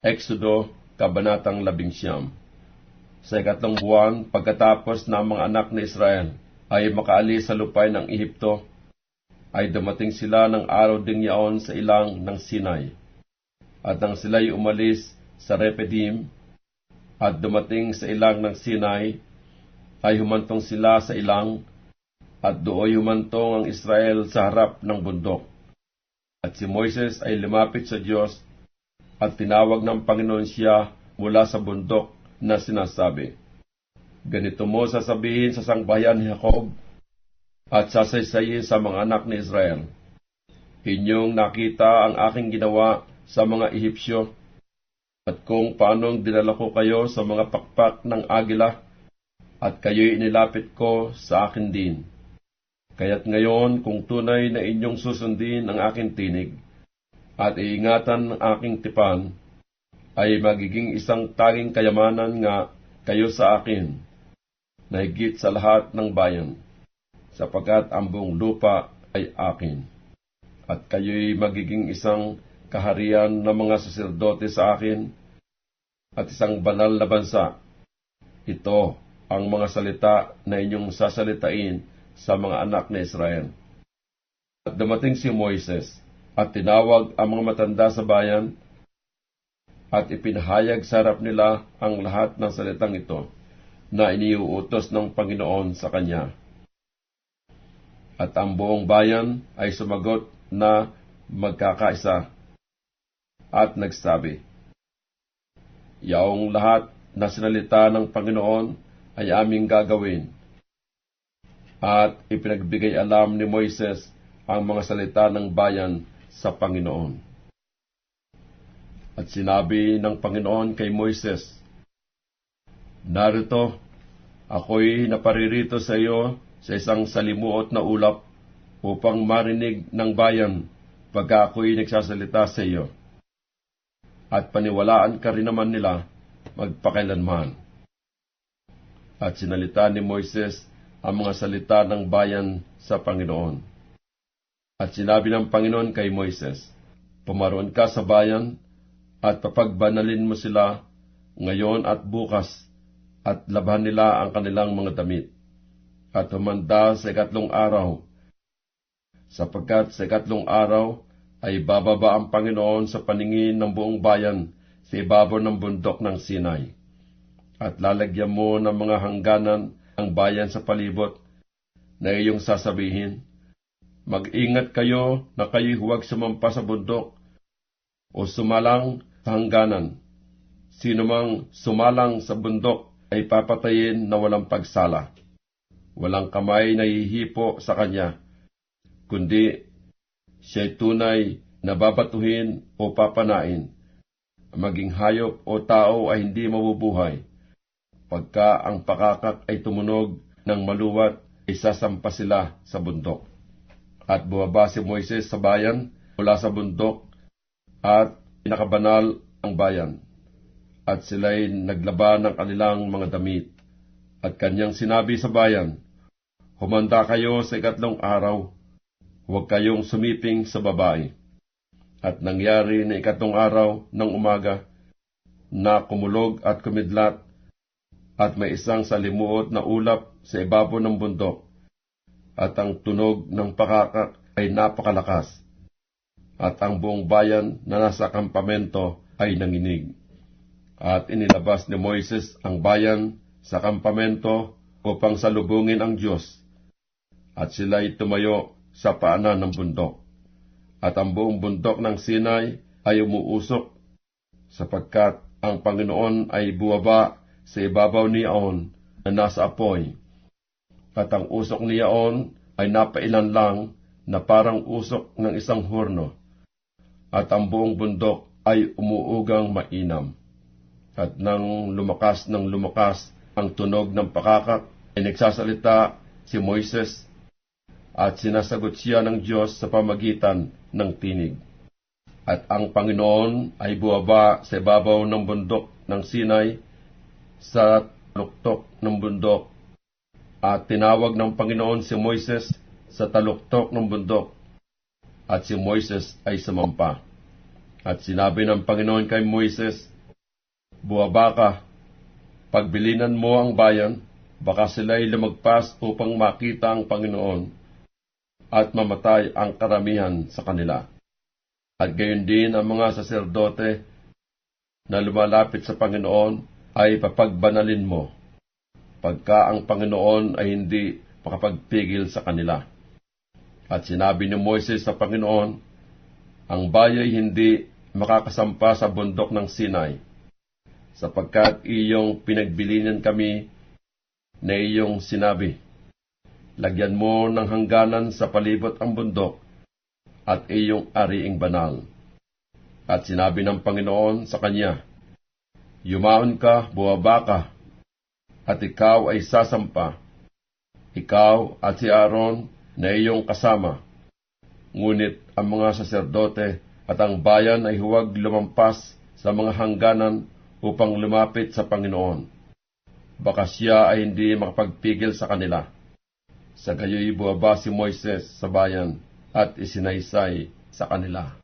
Exodo, Kabanatang 11 Sa ikatlong buwan, pagkatapos na ang mga anak ni Israel ay makaalis sa lupay ng Ehipto, ay dumating sila ng araw ding yaon sa ilang ng Sinai. At nang sila'y umalis sa Repedim, at dumating sa ilang ng Sinai, ay humantong sila sa ilang, at dooy humantong ang Israel sa harap ng bundok. At si Moises ay lumapit sa Diyos at tinawag ng Panginoon siya mula sa bundok na sinasabi, Ganito mo sasabihin sa sangbayan ni Jacob at sasaysayin sa mga anak ni Israel. Inyong nakita ang aking ginawa sa mga Ehipsyo at kung paanong dinala ko kayo sa mga pakpak ng agila at kayo'y inilapit ko sa akin din. Kaya't ngayon, kung tunay na inyong susundin ang aking tinig, at iingatan ng aking tipan, ay magiging isang tanging kayamanan nga kayo sa akin, na higit sa lahat ng bayan, sapagkat ang buong lupa ay akin. At kayo'y magiging isang kaharian ng mga saserdote sa akin, at isang banal na bansa. Ito ang mga salita na inyong sasalitain sa mga anak ni Israel. At dumating si Moises, at tinawag ang mga matanda sa bayan at ipinahayag sa harap nila ang lahat ng salitang ito na iniuutos ng Panginoon sa kanya. At ang buong bayan ay sumagot na magkakaisa at nagsabi, Yaong lahat na sinalita ng Panginoon ay aming gagawin. At ipinagbigay alam ni Moises ang mga salita ng bayan sa Panginoon. At sinabi ng Panginoon kay Moises, Narito, ako'y naparirito sa iyo sa isang salimuot na ulap upang marinig ng bayan pagka ako'y nagsasalita sa iyo. At paniwalaan ka rin naman nila magpakailanman. At sinalita ni Moises ang mga salita ng bayan sa Panginoon. At sinabi ng Panginoon kay Moises, Pumaroon ka sa bayan at papagbanalin mo sila ngayon at bukas at laban nila ang kanilang mga damit. At humanda sa ikatlong araw, sapagkat sa ikatlong araw ay bababa ang Panginoon sa paningin ng buong bayan sa ibabaw ng bundok ng Sinai. At lalagyan mo ng mga hangganan ang bayan sa palibot na iyong sasabihin, Mag-ingat kayo na kayo'y huwag sumampa sa bundok o sumalang sa hangganan. Sino mang sumalang sa bundok ay papatayin na walang pagsala. Walang kamay na hihipo sa kanya, kundi siya'y tunay na babatuhin o papanain. Maging hayop o tao ay hindi mabubuhay. Pagka ang pakakak ay tumunog ng maluwat, isasampa sila sa bundok. At bumaba si Moises sa bayan mula sa bundok at pinakabanal ang bayan. At sila'y naglaban ng kanilang mga damit. At kanyang sinabi sa bayan, Humanda kayo sa ikatlong araw, huwag kayong sumiping sa babae. At nangyari na ikatlong araw ng umaga, na kumulog at kumidlat, at may isang salimuot na ulap sa ibabaw ng bundok at ang tunog ng pakakak ay napakalakas, at ang buong bayan na nasa kampamento ay nanginig. At inilabas ni Moises ang bayan sa kampamento upang salubungin ang Diyos, at sila'y tumayo sa paanan ng bundok. At ang buong bundok ng Sinai ay umuusok, sapagkat ang Panginoon ay buwaba sa ibabaw ni Aon na nasa apoy at usok niyaon ay napailan lang na parang usok ng isang horno, at ang buong bundok ay umuugang mainam. At nang lumakas ng lumakas ang tunog ng pakakak, ay nagsasalita si Moises, at sinasagot siya ng Diyos sa pamagitan ng tinig. At ang Panginoon ay buwaba sa ibabaw ng bundok ng Sinai, sa luktok ng bundok at tinawag ng Panginoon si Moises sa taluktok ng bundok. At si Moises ay sumampa. At sinabi ng Panginoon kay Moises, buwaba ka, pagbilinan mo ang bayan, baka sila'y lumagpas upang makita ang Panginoon at mamatay ang karamihan sa kanila. At gayon din ang mga saserdote na lumalapit sa Panginoon ay papagbanalin mo, pagka ang Panginoon ay hindi makapagpigil sa kanila. At sinabi ni Moises sa Panginoon, ang bayay hindi makakasampa sa bundok ng Sinai, sapagkat iyong pinagbilinan kami na iyong sinabi, Lagyan mo ng hangganan sa palibot ang bundok at iyong ariing banal. At sinabi ng Panginoon sa kanya, Yumaon ka, buwaba ka, at ikaw ay sasampa, ikaw at si Aaron na iyong kasama. Ngunit ang mga saserdote at ang bayan ay huwag lumampas sa mga hangganan upang lumapit sa Panginoon. Baka siya ay hindi makapagpigil sa kanila. Sa gayoy buwaba si Moises sa bayan at isinaysay sa kanila.